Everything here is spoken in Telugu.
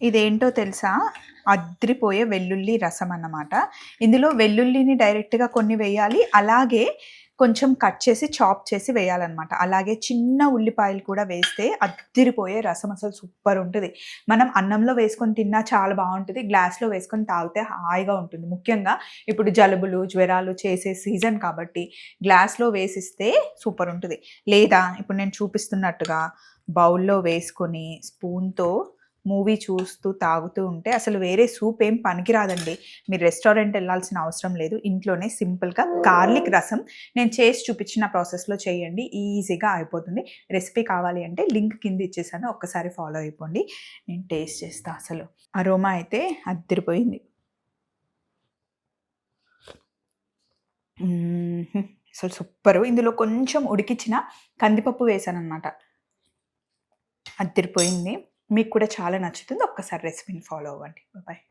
ఇదేంటో తెలుసా? అద్రిపోయే వెల్లుల్లి రసం అన్నమాట. ఇందులో వెల్లుల్లిని డైరెక్ట్‌గా కొన్ని వేయాలి. అలాగే కొంచెం కట్ చేసి, చాప్ చేసి వేయాలన్నమాట. అలాగే చిన్న ఉల్లిపాయలు కూడా వేస్తే అద్దిరిపోయే రసం అసలు సూపర్ ఉంటుంది మనం అన్నంలో వేసుకొని తిన్నా చాలా బాగుంటుంది గ్లాస్‌లో వేసుకొని తాగితే హాయిగా ఉంటుంది. ముఖ్యంగా ఇప్పుడు జలుబులు, జ్వరాలు చేసే సీజన్ కాబట్టి గ్లాస్‌లో వేసిస్తే సూపర్ ఉంటుంది లేదా ఇప్పుడు నేను చూపిస్తున్నట్టుగా బౌల్‌లో వేసుకొని స్పూన్‌తో మూవీ చూస్తూ, తాగుతూ ఉంటే అసలు వేరే సూప్ ఏం పనికిరాదండి. మీరు రెస్టారెంట్ వెళ్ళాల్సిన అవసరం లేదు. ఇంట్లోనే సింపుల్‌గా గార్లిక్ రసం నేను చేసి చూపించిన ప్రాసెస్‌లో చేయండి. ఈజీగా అయిపోతుంది. రెసిపీ కావాలి అంటే లింక్ కింద ఇచ్చేసాను. ఒక్కసారి ఫాలో అయిపోండి. నేను టేస్ట్ చేస్తా అసలు. అరోమా అయితే అద్దరిపోయింది అసలు సూపరు. ఇందులో కొంచెం ఉడికిచ్చిన కందిపప్పు వేశాననమాట. అద్దిరిపోయింది. మీకు కూడా చాలా నచ్చుతుంది. ఒక్కసారి రెసిపీని ఫాలో అవ్వండి. బాయ్.